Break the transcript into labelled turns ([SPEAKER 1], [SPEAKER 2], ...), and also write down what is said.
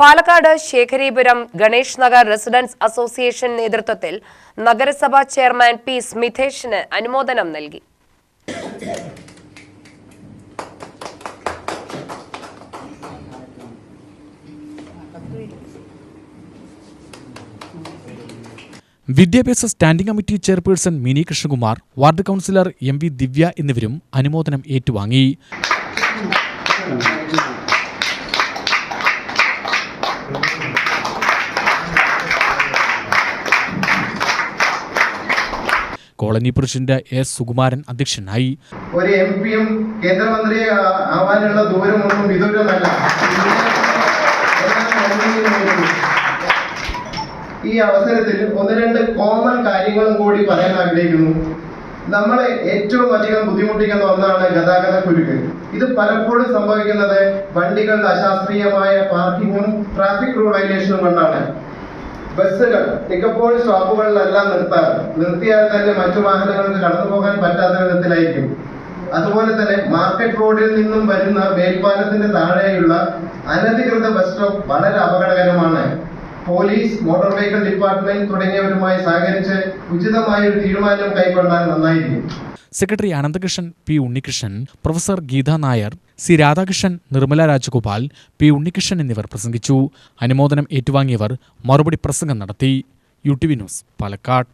[SPEAKER 1] Palakkad Shekharipuram Ganesh Nagar residence association നേതൃത്വത്തിൽ നഗരസഭാ chairman P സ്മിതേഷിന് അനുമോദനം നൽകി.
[SPEAKER 2] വിദ്യാഭ്യാസ standing committee chairperson Mini Krishnakumar ward councillor M V Divya എന്നിവരും അനുമോദനം ഏറ്റുവാങ്ങി. കോളനി പ്രസിഡന്റ് എസ് സുകുമാരൻ അധ്യക്ഷനായി.
[SPEAKER 3] ഒരു എം പിയും കേന്ദ്രമന്ത്രി ആവാനുള്ള ദൂരമൊന്നും വിദൂരമല്ല. ഈ അവസരത്തിൽ ഒന്ന് രണ്ട് കോമൺ കാര്യങ്ങളും കൂടി പറയാൻ ആഗ്രഹിക്കുന്നു. നമ്മളെ ഏറ്റവും അധികം ബുദ്ധിമുട്ടിക്കുന്ന ഒന്നാണ് ഗതാഗത കുരുക്ക്. ഇത് പലപ്പോഴും സംഭവിക്കുന്നത് വണ്ടികളുടെ അശാസ്ത്രീയമായ പാർക്കിങ്ങും ട്രാഫിക് റൂൾ വയലേഷനും കൊണ്ടാണ്. ബസ്സുകൾ മിക്കപ്പോഴും സ്റ്റോപ്പുകളിലെല്ലാം നിർത്താറ് നിർത്തിയാൽ തന്നെ മറ്റു വാഹനങ്ങൾക്ക് കടന്നു പോകാൻ പറ്റാത്ത വിധത്തിലായിരിക്കും. അതുപോലെ തന്നെ മാർക്കറ്റ് റോഡിൽ നിന്നും വരുന്ന മേൽപ്പാലത്തിന് താഴെയുള്ള അനധികൃത ബസ് സ്റ്റോപ്പ് വളരെ അപകടകരമാണ്. പോലീസ് മോട്ടോർ വെഹിക്കിൾ ഡിപ്പാർട്ട്മെന്റ് തുടങ്ങിയവരുമായി സഹകരിച്ച് ഉചിതമായ ഒരു തീരുമാനം കൈക്കൊണ്ടാൽ നന്നായിരിക്കും.
[SPEAKER 2] Secretary Ananthakrishnan P Unnikrishnan professor Geetha Nair C Radhakrishnan Nirmala Rajagopal P Unnikrishnan എന്നിവർ പ്രസംഗിച്ചു. അനുമോദനം ഏറ്റുവാങ്ങിയവർ മറുപടി പ്രസംഗം നടത്തി. U T V news Palakkad.